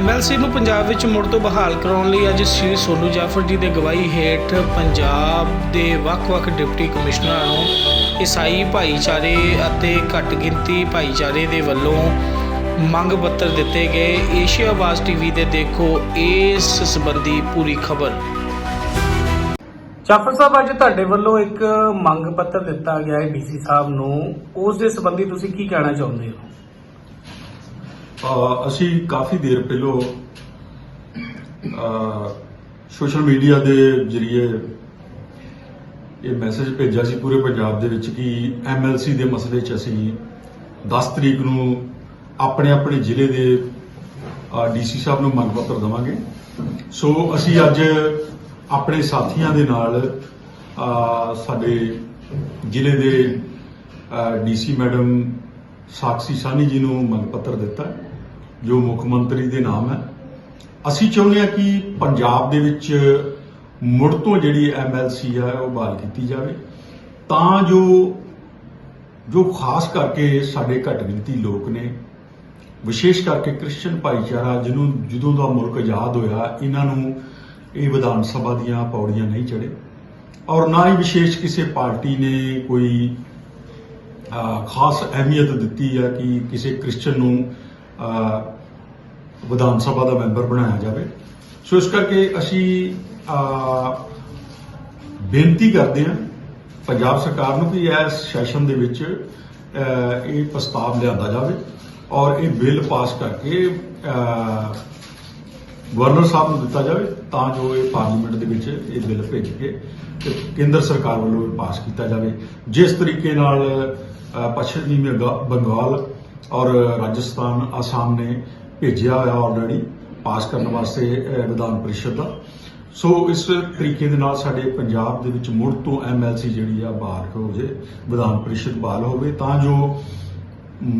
MLC ਨੂੰ ਪੰਜਾਬ ਵਿੱਚ ਮੁੜ ਤੋਂ ਬਹਾਲ ਕਰਾਉਣ ਲਈ ਅੱਜ ਸ੍ਰੀ ਸੋਨੂ ਜਾਫਰ ਜੀ ਦੇ ਗਵਾਹੀ ਹੇਠ ਪੰਜਾਬ ਦੇ ਵੱਖ-ਵੱਖ ਡਿਪਟੀ ਕਮਿਸ਼ਨਰਾਂ ਨੂੰ ਈਸਾਈ ਭਾਈਚਾਰੇ ਅਤੇ ਘੱਟ ਗਿਣਤੀ ਭਾਈਚਾਰੇ ਦੇ ਵੱਲੋਂ ਮੰਗ ਪੱਤਰ ਦਿੱਤੇ ਗਏ। ਏਸ਼ੀਆਵਾਸ ਟੀਵੀ ਤੇ ਦੇਖੋ ਇਸ ਸੰਬੰਧੀ ਪੂਰੀ ਖਬਰ। ਜਾਫਰ ਸਾਹਿਬ, ਅੱਜ ਤੁਹਾਡੇ ਵੱਲੋਂ ਇੱਕ ਮੰਗ ਪੱਤਰ ਦਿੱਤਾ ਗਿਆ ਹੈ ਡੀਸੀ ਸਾਹਿਬ ਨੂੰ। ਉਸ ਦੇ ਸੰਬੰਧੀ ਤੁਸੀਂ ਕੀ ਕਹਿਣਾ ਚਾਹੁੰਦੇ ਹੋ? ਅਸੀਂ ਕਾਫੀ ਦੇਰ ਪਹਿਲੋਂ ਸੋਸ਼ਲ ਮੀਡੀਆ ਦੇ ਜ਼ਰੀਏ ਇਹ ਮੈਸੇਜ ਭੇਜਿਆ ਸੀ ਪੂਰੇ ਪੰਜਾਬ ਦੇ ਵਿੱਚ ਕਿ ਐਮਐਲਸੀ ਦੇ ਮਸਲੇ 'ਚ ਅਸੀਂ 10 ਤਰੀਕ ਨੂੰ ਆਪਣੇ ਆਪਣੇ ਜ਼ਿਲ੍ਹੇ ਦੇ ਡੀਸੀ ਸਾਹਿਬ ਨੂੰ ਮੰਗ ਪੱਤਰ ਦੇਵਾਂਗੇ। ਸੋ ਅਸੀਂ ਅੱਜ ਆਪਣੇ ਸਾਥੀਆਂ ਦੇ ਨਾਲ ਸਾਡੇ ਜ਼ਿਲ੍ਹੇ ਦੇ ਡੀਸੀ ਮੈਡਮ ਸਾਕਸ਼ੀ ਸਾਨੀ ਜੀ ਨੂੰ ਮੰਗ ਪੱਤਰ ਦਿੱਤਾ। ਜੋ ਮੁੱਖ ਮੰਤਰੀ ਦੇ ਨਾਮ ਹੈ। ਅਸੀਂ ਚਾਹੁੰਦੇ ਹਾਂ ਕਿ ਪੰਜਾਬ ਦੇ ਵਿੱਚ ਮੁੜ ਤੋਂ ਜਿਹੜੀ ਐਮਐਲਸੀ ਆ ਉਹ ਬਹਾਲ ਕੀਤੀ ਜਾਵੇ। ਤਾਂ ਜੋ ਜੋ ਖਾਸ ਕਰਕੇ ਸਾਡੇ ਘੱਟ ਗਿਣਤੀ ਲੋਕ ਨੇ, ਵਿਸ਼ੇਸ਼ ਕਰਕੇ ਕ੍ਰਿਸਚੀਅਨ ਭਾਈਚਾਰਾ ਜਿਹਨੂੰ, ਜਦੋਂ ਦਾ ਮੁਲਕ ਆਜ਼ਾਦ ਹੋਇਆ, ਇਹਨਾਂ ਨੂੰ ਇਹ ਵਿਧਾਨ ਸਭਾ ਦੀਆਂ ਪੌੜੀਆਂ ਨਹੀਂ ਚੜੇ ਔਰ ਨਾ ਹੀ ਵਿਸ਼ੇਸ਼ ਕਿਸੇ ਪਾਰਟੀ ਨੇ ਕੋਈ ਖਾਸ ਅਹਿਮੀਅਤ ਦਿੱਤੀ ਹੈ ਕਿ ਕਿਸੇ ਕ੍ਰਿਸਚੀਅਨ ਨੂੰ ਵਿਧਾਨ ਸਭਾ ਦਾ ਮੈਂਬਰ ਬਣਾਇਆ ਜਾਵੇ। ਸੋ ਇਸ ਕਰਕੇ ਅਸੀਂ ਬੇਨਤੀ ਕਰਦੇ ਹਾਂ, ਪੰਜਾਬ ਸਰਕਾਰ ਨੂੰ ਕਿ ਇਸ ਸੈਸ਼ਨ ਦੇ ਵਿੱਚ ਇਹ ਪ੍ਰਸਤਾਵ ਲਿਆਂਦਾ ਜਾਵੇ ਔਰ ਇਹ ਬਿੱਲ ਪਾਸ ਕਰਕੇ ਗਵਰਨਰ ਸਾਹਿਬ ਨੂੰ ਦਿੱਤਾ ਜਾਵੇ ਤਾਂ ਜੋ ਇਹ ਪਾਰਲੀਮੈਂਟ ਦੇ ਵਿੱਚ ਇਹ ਬਿੱਲ ਭੇਜ ਕੇ ਤੇ ਕੇਂਦਰ ਸਰਕਾਰ ਵੱਲੋਂ ਇਹ ਪਾਸ ਕੀਤਾ ਜਾਵੇ। ਜਿਸ ਤਰੀਕੇ ਨਾਲ ਪੱਛਮੀ ਬੰਗਾ- ਬੰਗਾਲ ਔਰ ਰਾਜਸਥਾਨ ਆਸਾਮ ਨੇ ਭੇਜਿਆ ਹੋਇਆ ਆਲਰੇਡੀ ਪਾਸ ਕਰਨ ਵਾਸਤੇ ਵਿਧਾਨ ਪਰਿਸ਼ਦ ਦਾ। ਸੋ ਇਸ ਤਰੀਕੇ ਦੇ ਨਾਲ ਸਾਡੇ ਪੰਜਾਬ ਦੇ ਵਿੱਚ ਮੁੜ ਤੋਂ ਐਮਐਲਸੀ ਜਿਹੜੀ ਆ ਬਹਾਲ ਹੋ ਜੇ ਵਿਧਾਨ ਪਰਿਸ਼ਦ ਬਹਾਲ ਹੋਵੇ ਤਾਂ ਜੋ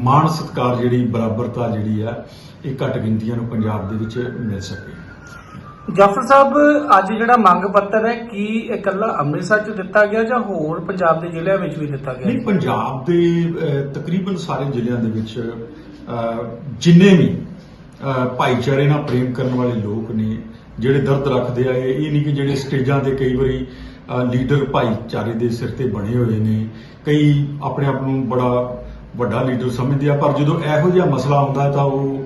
ਮਾਣ ਸਤਕਾਰ ਜਿਹੜੀ ਬਰਾਬਰਤਾ ਜਿਹੜੀ ਆ ਇਹ ਘੱਟ ਗਿਣਤੀਆਂ ਨੂੰ ਪੰਜਾਬ ਦੇ ਵਿੱਚ ਮਿਲ ਸਕੇ। ਜਾਫਰ ਸਾਹਿਬ, ਅੱਜ ਜਿਹੜਾ ਮੰਗ ਪੱਤਰ ਹੈ, ਕੀ ਇਕੱਲਾ ਅੰਮ੍ਰਿਤਸਰ ਚ ਦਿੱਤਾ ਗਿਆ ਜਾਂ ਹੋਰ ਪੰਜਾਬ ਦੇ ਜ਼ਿਲ੍ਹਿਆਂ ਵਿੱਚ ਵੀ ਦਿੱਤਾ ਗਿਆ? ਨਹੀਂ, ਪੰਜਾਬ ਦੇ ਤਕਰੀਬਨ ਸਾਰੇ ਜ਼ਿਲ੍ਹਿਆਂ ਦੇ ਵਿੱਚ ਜਿੰਨੇ ਵੀ ਭਾਈਚਾਰੇ ਨਾਲ ਪ੍ਰੇਮ ਕਰਨ ਵਾਲੇ ਲੋਕ ਨੇ, ਜਿਹੜੇ ਦਰਦ ਰੱਖਦੇ ਆ, ਇਹ ਨਹੀਂ ਕਿ ਜਿਹੜੇ ਸਟੇਜਾਂ ਤੇ ਕਈ ਵਾਰੀ ਲੀਡਰ ਭਾਈਚਾਰੇ ਦੇ ਸਿਰ ਤੇ ਬਣੇ ਹੋਏ ਨੇ, ਕਈ ਆਪਣੇ ਆਪ ਨੂੰ ਬੜਾ ਵੱਡਾ ਲੀਡਰ ਸਮਝਦੇ ਆ, ਪਰ ਜਦੋਂ ਇਹੋ ਜਿਹਾ ਮਸਲਾ ਆਉਂਦਾ ਤਾਂ ਉਹ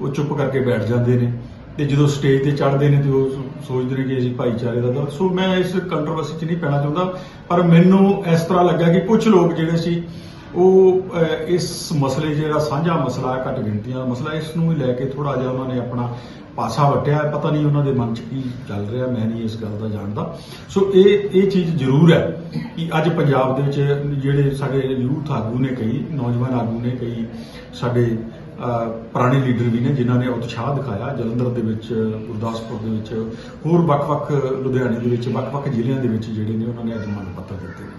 ਉਹ ਚੁੱਪ ਕਰਕੇ ਬੈਠ ਜਾਂਦੇ ਨੇ। ਤੇ ਜਦੋਂ ਸਟੇਜ ਤੇ ਚੜ੍ਹਦੇ ਨੇ ਤੇ ਉਹ ਸੋਚਦੇ ਨੇ ਕਿ ਅਸੀਂ ਭਾਈਚਾਰੇ ਦਾ ਦਰਦ ਸੋ ਮੈਂ ਇਸ ਕੰਟਰੋਵਰਸੀ 'ਚ ਨਹੀਂ ਪੈਣਾ ਚਾਹੁੰਦਾ, ਪਰ ਮੈਨੂੰ ਇਸ ਤਰ੍ਹਾਂ ਲੱਗਾ ਕਿ ਕੁਝ ਲੋਕ ਜਿਹੜੇ ਸੀ, ਉਹ ਇਸ ਮਸਲੇ ਜਿਹੜਾ ਸਾਂਝਾ ਮਸਲਾ ਘੱਟ ਗਿਣਤੀਆਂ ਦਾ ਮਸਲਾ, ਇਸ ਨੂੰ ਲੈ ਕੇ ਥੋੜਾ ਜਿਹਾ ਉਹਨਾਂ ਨੇ ਆਪਣਾ ਪਾਸਾ ਵਟਿਆ। ਪਤਾ ਨਹੀਂ ਉਹਨਾਂ ਦੇ ਮਨ 'ਚ ਕੀ ਚੱਲ ਰਿਹਾ, ਮੈਂ ਨਹੀਂ ਇਸ ਗੱਲ ਦਾ ਜਾਣਦਾ। ਸੋ ਇਹ ਇਹ ਚੀਜ਼ ਜ਼ਰੂਰ ਹੈ ਕਿ ਅੱਜ ਪੰਜਾਬ ਦੇ ਵਿੱਚ ਜਿਹੜੇ ਸਾਡੇ ਯੂਥ ਆਗੂ ਨੇ ਕਈ ਨੌਜਵਾਨ ਆਗੂ ਨੇ ਕਈ ਸਾਡੇ ਪੁਰਾਣੇ ਲੀਡਰ ਵੀ ਨੇ ਜਿਨ੍ਹਾਂ ਨੇ ਉਤਸ਼ਾਹ ਦਿਖਾਇਆ ਜਲੰਧਰ ਦੇ ਵਿੱਚ ਗੁਰਦਾਸਪੁਰ ਦੇ ਵਿੱਚ ਹੋਰ ਵੱਖ-ਵੱਖ ਲੁਧਿਆਣੇ ਦੇ ਵਿੱਚ ਵੱਖ-ਵੱਖ ਜ਼ਿਲ੍ਹਿਆਂ ਦੇ ਵਿੱਚ ਜਿਹੜੇ ਨੇ ਉਹਨਾਂ ਨੇ ਅੱਜ ਮੰਗ ਪੱਤਰ ਦਿੱਤੇ ਨੇ।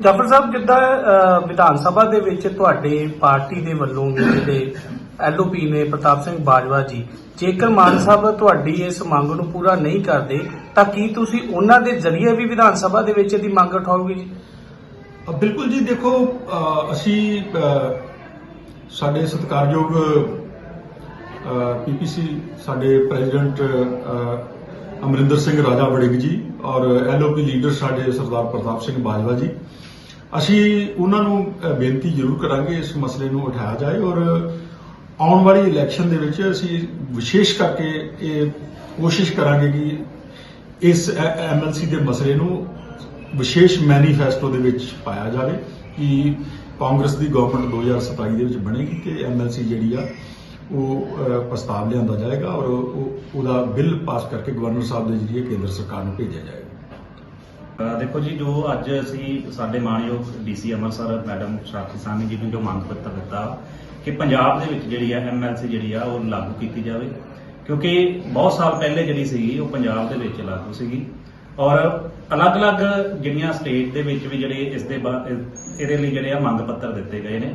ਜਾਫਰ ਸਾਹਿਬ ਜਿੱਦਾਂ ਵਿਧਾਨ ਸਭਾ ਦੇ ਵਿੱਚ ਤੁਹਾਡੇ ਪਾਰਟੀ ਦੇ ਵੱਲੋਂ ਜਿਹੜੇ ਐਲਓਪੀ ਨੇ ਪ੍ਰਤਾਪ ਸਿੰਘ ਬਾਜਵਾ ਜੀ ਜੇਕਰ ਮਾਨ ਸਾਹਿਬ ਤੁਹਾਡੀ ਇਸ ਮੰਗ ਨੂੰ ਪੂਰਾ ਨਹੀਂ ਕਰਦੇ ਤਾਂ ਕੀ ਤੁਸੀਂ ਉਹਨਾਂ ਦੇ ਜ਼ਰੀਏ ਵੀ ਵਿਧਾਨ ਸਭਾ ਦੇ ਵਿੱਚ ਇਹਦੀ ਮੰਗ ਉਠਾਓਗੇ ਜੀ? ਬਿਲਕੁਲ ਜੀ ਦੇਖੋ ਅਸੀਂ ਸਾਡੇ ਸਤਿਕਾਰਯੋਗ ਪੀਪੀਸੀ ਸਾਡੇ ਪ੍ਰੈਜ਼ੀਡੈਂਟ ਅਮਰਿੰਦਰ ਸਿੰਘ ਰਾਜਾ ਵੜਿੰਗ ਜੀ ਔਰ ਐਲਓਪੀ ਲੀਡਰ ਸਾਡੇ ਸਰਦਾਰ ਪ੍ਰਤਾਪ ਸਿੰਘ ਬਾਜਵਾ ਜੀ। ਅਸੀਂ ਉਹਨਾਂ ਨੂੰ ਬੇਨਤੀ ਜ਼ਰੂਰ ਕਰਾਂਗੇ ਇਸ ਮਸਲੇ ਨੂੰ ਉਠਾਇਆ ਜਾਏ ਔਰ ਆਉਣ ਵਾਲੀ ਇਲੈਕਸ਼ਨ ਦੇ ਵਿੱਚ ਅਸੀਂ ਵਿਸ਼ੇਸ਼ ਕਰਕੇ ਇਹ ਕੋਸ਼ਿਸ਼ ਕਰਾਂਗੇ ਕਿ ਇਸ ਐਮਐਲਸੀ ਦੇ ਮਸਲੇ ਨੂੰ ਵਿਸ਼ੇਸ਼ ਮੈਨੀਫੈਸਟੋ ਦੇ ਵਿੱਚ ਪਾਇਆ ਜਾਵੇ ਕਿ ਕਾਂਗਰਸ ਦੀ ਗਵਰਨਮੈਂਟ 2027 ਦੇ ਵਿੱਚ ਬਣੇਗੀ ਤੇ ਐਮਐਲਸੀ ਜਿਹੜੀ ਆ, ਉਹ ਪ੍ਰਸਤਾਵ ਲਿਆਂਦਾ ਜਾਏਗਾ ਔਰ ਉਹ ਉਹਦਾ ਬਿੱਲ ਪਾਸ ਕਰਕੇ ਗਵਰਨਰ ਸਾਹਿਬ ਦੇ ਜਰੀਏ ਕੇਂਦਰ ਸਰਕਾਰ ਨੂੰ ਭੇਜਿਆ ਜਾਏਗਾ। ਦੇਖੋ ਜੀ, ਜੋ ਅੱਜ ਅਸੀਂ ਸਾਡੇ ਮਾਨਯੋਗ ਡੀਸੀ ਅੰਮ੍ਰਿਤਸਰ ਮੈਡਮ ਸਾਖੀ ਸਾਨੀ ਜੀ ਨੂੰ ਜੋ ਮੰਗ ਪੱਤਰ ਦਿੱਤਾ ਕਿ ਪੰਜਾਬ ਦੇ ਵਿੱਚ ਜਿਹੜੀ ਹੈ ਐਮਐਲਸੀ ਜਿਹੜੀ ਆ, ਉਹ ਲਾਗੂ ਕੀਤੀ ਜਾਵੇ। ਕਿਉਂਕਿ ਬਹੁਤ ਸਾਲ ਪਹਿਲੇ ਜਿਹੜੀ ਸੀਗੀ, ਉਹ ਪੰਜਾਬ ਦੇ ਵਿੱਚ ਲਾਗੂ ਸੀਗੀ। ਔਰ ਅਲੱਗ-ਅਲੱਗ ਜਿਹੜੀਆਂ ਸਟੇਟ ਦੇ ਵਿੱਚ ਵੀ ਜਿਹੜੇ ਇਸ ਦੇ ਬਾ- ਇਹ- ਇਹਦੇ ਲਈ ਜਿਹੜੇ ਆ ਮੰਗ ਪੱਤਰ ਦਿੱਤੇ ਗਏ ਨੇ।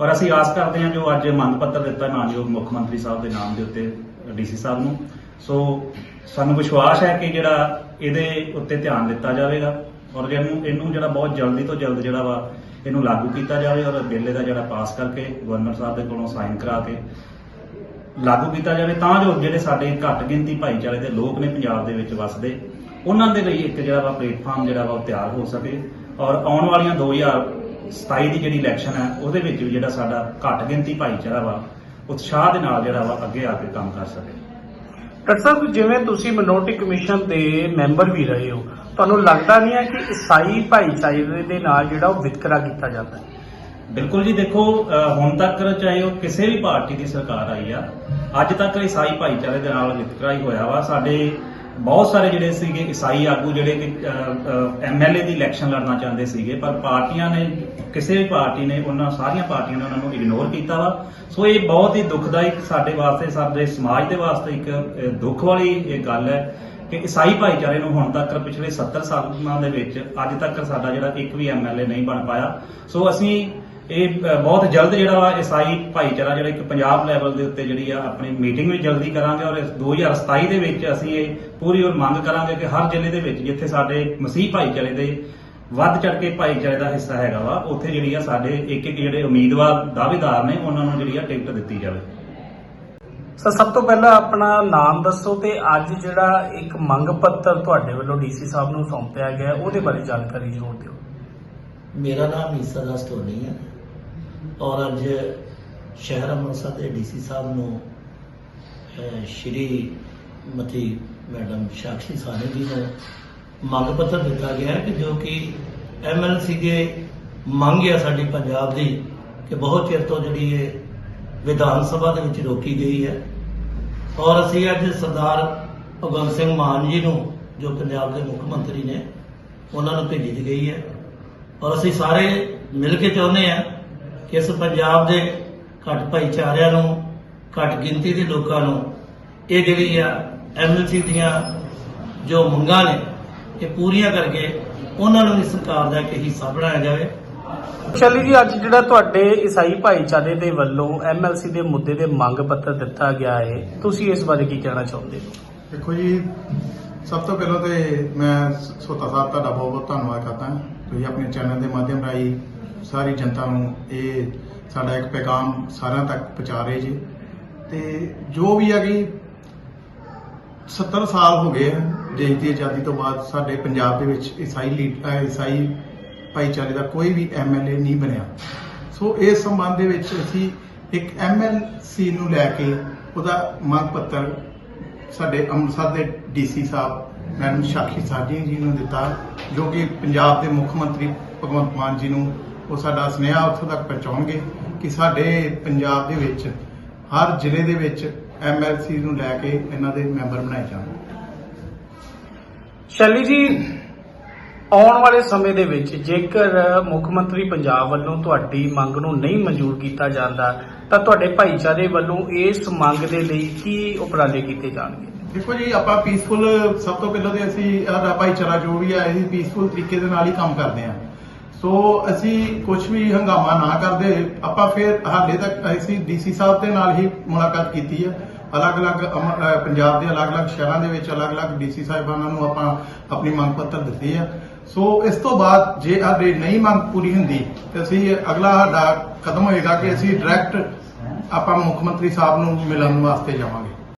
ਔਰ ਅਸੀਂ ਆਸ ਕਰਦੇ ਹਾਂ ਜੋ ਅੱਜ ਮੰਗ ਪੱਤਰ ਦਿੱਤਾ ਮਾਨਯੋਗ ਮੁੱਖ ਮੰਤਰੀ ਸਾਹਿਬ ਦੇ ਨਾਮ ਦੇ ਉੱਤੇ, ਡੀਸੀ ਸਾਹਿਬ ਨੂੰ। ਸੋ ਸਾਨੂੰ ਵਿਸ਼ਵਾਸ ਹੈ ਕਿ ਜਿਹੜਾ ਇਹਦੇ ਉੱਤੇ ਧਿਆਨ ਦਿੱਤਾ ਜਾਵੇਗਾ ਔਰ ਇਹਨੂੰ ਇਹਨੂੰ ਜਿਹੜਾ ਬਹੁਤ ਜਲਦੀ ਤੋਂ ਜਲਦ ਜਿਹੜਾ ਵਾ ਇਹਨੂੰ ਲਾਗੂ ਕੀਤਾ ਜਾਵੇ ਔਰ ਬਿੱਲ ਦਾ ਜਿਹੜਾ ਪਾਸ ਕਰਕੇ ਗਵਰਨਰ ਸਾਹਿਬ ਦੇ ਕੋਲੋਂ ਸਾਈਨ ਕਰਾ ਕੇ ਲਾਗੂ ਕੀਤਾ ਜਾਵੇ ਤਾਂ ਜੋ ਜਿਹੜੇ ਸਾਡੇ ਘੱਟ ਗਿਣਤੀ ਭਾਈਚਾਰੇ ਦੇ ਲੋਕ ਨੇ ਪੰਜਾਬ ਦੇ ਵਿੱਚ ਵੱਸਦੇ ਉਹਨਾਂ ਦੇ ਲਈ ਇੱਕ ਜਿਹੜਾ ਵਾ ਪਲੇਟਫਾਰਮ ਜਿਹੜਾ ਵਾ ਉਹ ਤਿਆਰ ਹੋ ਸਕੇ ਔਰ ਆਉਣ ਵਾਲੀਆਂ 2027 ਦੀ ਜਿਹੜੀ ਇਲੈਕਸ਼ਨ ਹੈ ਉਹਦੇ ਵਿੱਚ ਵੀ ਜਿਹੜਾ ਸਾਡਾ ਘੱਟ ਗਿਣਤੀ ਭਾਈਚਾਰਾ ਵਾ ਉਤਸ਼ਾਹ ਦੇ ਨਾਲ ਜਿਹੜਾ ਵਾ ਅੱਗੇ ਆ ਕੇ ਕੰਮ ਕਰ ਸਕੇ। ਡਾਕਟਰ ਸਾਹਿਬ ਜਿਵੇਂ ਤੁਸੀਂ ਮਿਨੋਰਟੀ ਕਮਿਸ਼ਨ ਦੇ ਮੈਂਬਰ ਵੀ ਰਹੇ ਹੋ ਤੁਹਾਨੂੰ ਲੱਗਦਾ ਨਹੀਂ ਹੈ ਕਿ ਈਸਾਈ ਭਾਈਚਾਰੇ ਦੇ ਨਾਲ ਜਿਹੜਾ ਉਹ ਵਿਤਕਰਾ ਕੀਤਾ ਜਾਂਦਾ ਹੈ? ਬਿਲਕੁਲ ਜੀ ਦੇਖੋ ਹੁਣ ਤੱਕ ਚਾਹੇ ਉਹ ਕਿਸੇ ਵੀ ਪਾਰਟੀ ਦੀ ਸਰਕਾਰ ਆਈ ਆ ਅੱਜ ਤੱਕ ਈਸਾਈ ਭਾਈਚਾਰੇ ਦੇ ਨਾਲ ਵਿਤਕਰਾ ਹੀ ਹੋਇਆ ਵਾ। ਸਾਡੇ ਬਹੁਤ ਸਾਰੇ ਜਿਹੜੇ ਸੀਗੇ ਈਸਾਈ ਆਗੂ ਜਿਹੜੇ ਕਿ ਐਮਐਲਏ ਦੀ ਇਲੈਕਸ਼ਨ ਲੜਨਾ ਚਾਹੁੰਦੇ ਸੀਗੇ, ਪਰ ਪਾਰਟੀਆਂ ਨੇ, ਕਿਸੇ ਵੀ ਪਾਰਟੀ ਨੇ ਉਹਨਾਂ, ਸਾਰੀਆਂ ਪਾਰਟੀਆਂ ਨੇ ਉਹਨਾਂ ਨੂੰ ਇਗਨੋਰ ਕੀਤਾ ਵਾ। ਸੋ ਇਹ ਬਹੁਤ ਹੀ ਦੁਖਦਾਇਕ ਸਾਡੇ ਵਾਸਤੇ, ਸਾਡੇ ਸਮਾਜ ਦੇ ਵਾਸਤੇ ਇੱਕ ਦੁੱਖ ਵਾਲੀ ਇਹ ਗੱਲ ਹੈ ਕਿ ਈਸਾਈ ਭਾਈਚਾਰੇ ਨੂੰ ਹੁਣ ਤੱਕ ਪਿਛਲੇ 70 ਸਾਲਾਂ ਦੇ ਵਿੱਚ, ਅੱਜ ਤੱਕ ਸਾਡਾ ਜਿਹੜਾ ਇੱਕ ਵੀ ਐਮਐਲਏ ਨਹੀਂ ਬਣ ਪਾਇਆ। ਸੋ ਅਸੀਂ ਇਹ ਬਹੁਤ ਜਲਦ ਜਿਹੜਾ ਵਾ ਈਸਾਈ ਭਾਈਚਾਰਾ ਜਿਹੜਾ ਇੱਕ ਪੰਜਾਬ ਲੈਵਲ ਦੇ ਉੱਤੇ ਜਿਹੜੀ ਆ ਆਪਣੀ ਮੀਟਿੰਗ ਵੀ ਜਲਦੀ ਕਰਾਂਗੇ ਔਰ ਇਸ 2027 ਦੇ ਵਿੱਚ ਅਸੀਂ ਇਹ ਪੂਰੀ ਔਰ ਮੰਗ ਕਰਾਂਗੇ ਕਿ ਹਰ ਜ਼ਿਲ੍ਹੇ ਦੇ ਵਿੱਚ ਜਿੱਥੇ ਸਾਡੇ ਮਸੀਹ ਭਾਈਚਾਰੇ ਦੇ ਵੱਧ ਚੜ ਕੇ ਭਾਈਚਾਰੇ ਦਾ ਹਿੱਸਾ ਹੈਗਾ ਵਾ ਉੱਥੇ ਜਿਹੜੀ ਆ ਸਾਡੇ ਇੱਕ ਇੱਕ ਜਿਹੜੇ ਉਮੀਦਵਾਰ ਦਾਅਵੇਦਾਰ ਨੇ ਉਹਨਾਂ ਨੂੰ ਜਿਹੜੀ ਆ ਟਿਕਟ ਦਿੱਤੀ ਜਾਵੇ। ਸਰ ਸਭ ਤੋਂ ਪਹਿਲਾਂ ਆਪਣਾ ਨਾਮ ਦੱਸੋ ਤੇ ਅੱਜ ਜਿਹੜਾ ਇੱਕ ਮੰਗ ਪੱਤਰ ਤੁਹਾਡੇ ਵੱਲੋਂ ਡੀਸੀ ਸਾਹਿਬ ਨੂੰ ਸੌਂਪਿਆ ਗਿਆ ਉਹਦੇ ਬਾਰੇ ਜਾਣਕਾਰੀ ਜ਼ਰੂਰ ਦਿਓ। ਮੇਰਾ ਨਾਮ ਈਸਾ ਦਾਸ ਟੋਨੀ ਹੈ। ਔਰ ਅੱਜ ਸ਼ਹਿਰ ਅੰਮ੍ਰਿਤਸਰ ਦੇ ਡੀਸੀ ਸਾਹਿਬ ਨੂੰ ਸ਼੍ਰੀ ਮਤੀ ਮੈਡਮ ਸਾਕਸ਼ੀ ਸਾਨੀ ਜੀ ਨੂੰ ਮੰਗ ਪੱਤਰ ਦਿੱਤਾ ਗਿਆ ਕਿ ਜੋ ਕਿ ਐਮਐਲਸੀ ਦੇ ਮੰਗ ਹੈ ਸਾਡੀ ਪੰਜਾਬ ਦੀ ਕਿ ਬਹੁਤ ਚਿਰ ਤੋਂ ਜਿਹੜੀ ਇਹ ਵਿਧਾਨ ਸਭਾ ਦੇ ਵਿੱਚ ਰੋਕੀ ਗਈ ਹੈ। ਔਰ ਅਸੀਂ ਅੱਜ ਸਰਦਾਰ ਭਗਵੰਤ ਸਿੰਘ ਮਾਨ ਜੀ ਨੂੰ, ਜੋ ਪੰਜਾਬ ਦੇ ਮੁੱਖ ਮੰਤਰੀ ਨੇ, ਉਹਨਾਂ ਨੂੰ ਭੇਜੀ ਗਈ ਹੈ। ਔਰ ਅਸੀਂ ਸਾਰੇ ਮਿਲ ਕੇ ਚਾਹੁੰਦੇ ਹਾਂ ਇਸ ਪੰਜਾਬ ਦੇ ਘੱਟ ਭਾਈਚਾਰਿਆਂ ਨੂੰ ਘੱਟ ਗਿਣਤੀ ਦੇ ਲੋਕਾਂ ਨੂੰ ਇਹ ਜਿਹੜੀ ਆ ਐਮਐਲਸੀ ਦੀਆਂ ਜੋ ਮੰਗਾਂ ਨੇ ਇਹ ਪੂਰੀਆਂ ਕਰਕੇ ਉਹਨਾਂ ਨੂੰ ਵੀ ਸਰਕਾਰ ਦਾ ਇੱਕ ਹਿੱਸਾ ਬਣਾਇਆ ਜਾਵੇ। ਸ਼ੈਲੀ ਜੀ ਅੱਜ ਜਿਹੜਾ ਤੁਹਾਡੇ ਈਸਾਈ ਭਾਈਚਾਰੇ ਦੇ ਵੱਲੋਂ ਐਮਐਲਸੀ ਦੇ ਮੁੱਦੇ ਦੇ ਮੰਗ ਪੱਤਰ ਦਿੱਤਾ ਗਿਆ ਹੈ ਤੁਸੀਂ ਇਸ ਬਾਰੇ ਕੀ ਕਹਿਣਾ ਚਾਹੁੰਦੇ ਹੋ? ਦੇਖੋ ਜੀ ਸਭ ਤੋਂ ਪਹਿਲਾਂ ਤੇ ਮੈਂ ਸੋਤਾ ਸਾਹਿਬ ਤੁਹਾਡਾ ਬਹੁਤ ਬਹੁਤ ਧੰਨਵਾਦ ਕਰਦਾ। ਹਾਂ ਤੁਸੀਂ ਆਪਣੇ ਚੈਨਲ ਦੇ ਮਾਧਿਅਮ ਰਾਹੀਂ ਸਾਰੀ ਜਨਤਾ ਨੂੰ ਇਹ ਸਾਡਾ ਇੱਕ ਪੈਗਾਮ ਸਾਰਿਆਂ ਤੱਕ ਪਹੁੰਚਾ ਰਹੇ ਜੀ। ਤੇ ਜੋ ਵੀ ਹੈ ਕਿ 70 ਸਾਲ ਹੋ ਗਏ ਆ, ਦੇਸ਼ ਦੀ ਆਜ਼ਾਦੀ ਤੋਂ ਬਾਅਦ ਸਾਡੇ ਪੰਜਾਬ ਦੇ ਵਿੱਚ ਈਸਾਈ ਲੀਡ- ਈਸਾਈ ਭਾਈਚਾਰੇ ਦਾ ਕੋਈ ਵੀ ਐਮਐਲਏ ਨਹੀਂ ਬਣਿਆ। ਸੋ ਇਸ ਸੰਬੰਧ ਦੇ ਵਿੱਚ ਅਸੀਂ ਇੱਕ ਐਮਐਲਸੀ ਨੂੰ ਲੈ ਕੇ ਉਹਦਾ ਮੰਗ ਪੱਤਰ ਸਾਡੇ ਅੰਮ੍ਰਿਤਸਰ ਦੇ ਡੀਸੀ ਸਾਹਿਬ, ਮੈਡਮ ਸਾਖੀ ਸਾਜੀ ਜੀ ਨੂੰ ਦਿੱਤਾ, ਜੋ ਕਿ ਪੰਜਾਬ ਦੇ ਮੁੱਖ ਮੰਤਰੀ ਭਗਵੰਤ ਮਾਨ ਜੀ ਨੂੰ ਉਹ ਸਾਡਾ ਸੁਨੇਹਾ ਉੱਥੋਂ ਤੱਕ ਪਹੁੰਚਾਉਣਗੇ ਕਿ ਸਾਡੇ ਪੰਜਾਬ ਦੇ ਵਿੱਚ ਹਰ ਜ਼ਿਲ੍ਹੇ ਦੇ ਵਿੱਚ ਐਮਐਲਸੀ ਨੂੰ ਲੈ ਕੇ ਇਹਨਾਂ ਦੇ ਮੈਂਬਰ ਬਣਾਏ ਜਾਣ। ਸ਼ੈਲੀ ਜੀ ਆਉਣ ਵਾਲੇ ਸਮੇਂ ਦੇ ਵਿੱਚ ਜੇਕਰ ਮੁੱਖ ਮੰਤਰੀ ਪੰਜਾਬ ਵੱਲੋਂ ਤੁਹਾਡੀ ਮੰਗ ਨੂੰ ਨਹੀਂ ਮਨਜ਼ੂਰ ਕੀਤਾ ਜਾਂਦਾ ਤਾਂ ਤੁਹਾਡੇ ਭਾਈਚਾਰੇ ਵੱਲੋਂ ਇਸ ਮੰਗ ਦੇ ਲਈ ਕੀ ਉਪਰਾਲੇ ਕੀਤੇ ਜਾਣਗੇ? ਦੇਖੋ ਜੀ ਆਪਾਂ ਪੀਸਫੁਲ ਸਭ ਤੋਂ ਪਹਿਲਾਂ ਤੇ ਅਸੀਂ ਸਾਡਾ ਭਾਈਚਾਰਾ ਜੋ ਵੀ ਹੈ ਅਸੀਂ ਪੀਸਫੁਲ ਤਰੀਕੇ ਦੇ ਨਾਲ ਹੀ ਕੰਮ ਕਰਦੇ ਹਾਂ। ਸੋ ਅਸੀਂ ਕੁਝ ਵੀ ਹੰਗਾਮਾ ਨਾ ਕਰਦੇ, ਆਪਾਂ ਫਿਰ ਹਾਲੇ ਤੱਕ ਅਸੀਂ ਡੀਸੀ ਸਾਹਿਬ ਦੇ ਨਾਲ ਹੀ ਮੁਲਾਕਾਤ ਕੀਤੀ ਹੈ। ਅਲੱਗ-ਅਲੱਗ ਅਮ- ਪੰਜਾਬ ਦੇ ਅਲੱਗ-ਅਲੱਗ ਸ਼ਹਿਰਾਂ ਦੇ ਵਿੱਚ ਅਲੱਗ-ਅਲੱਗ ਡੀਸੀ ਸਾਹਿਬਾਨਾਂ ਨੂੰ ਆਪਾਂ ਆਪਣੀ ਮੰਗ ਪੱਤਰ ਦਿੱਤੇ ਆ ਸੋ ਇਸ ਤੋਂ ਬਾਅਦ ਜੇ ਸਾਡੇ ਨਹੀਂ ਮੰਗ ਪੂਰੀ ਹੁੰਦੀ, ਤੇ ਅਸੀਂ ਅਗਲਾ ਸਾਡਾ ਕਦਮ ਹੋਏਗਾ ਕਿ ਅਸੀਂ ਡਾਇਰੈਕਟ ਆਪਾਂ ਮੁੱਖ ਮੰਤਰੀ ਸਾਹਿਬ ਨੂੰ ਮਿਲਣ ਵਾਸਤੇ ਜਾਵਾਂਗੇ।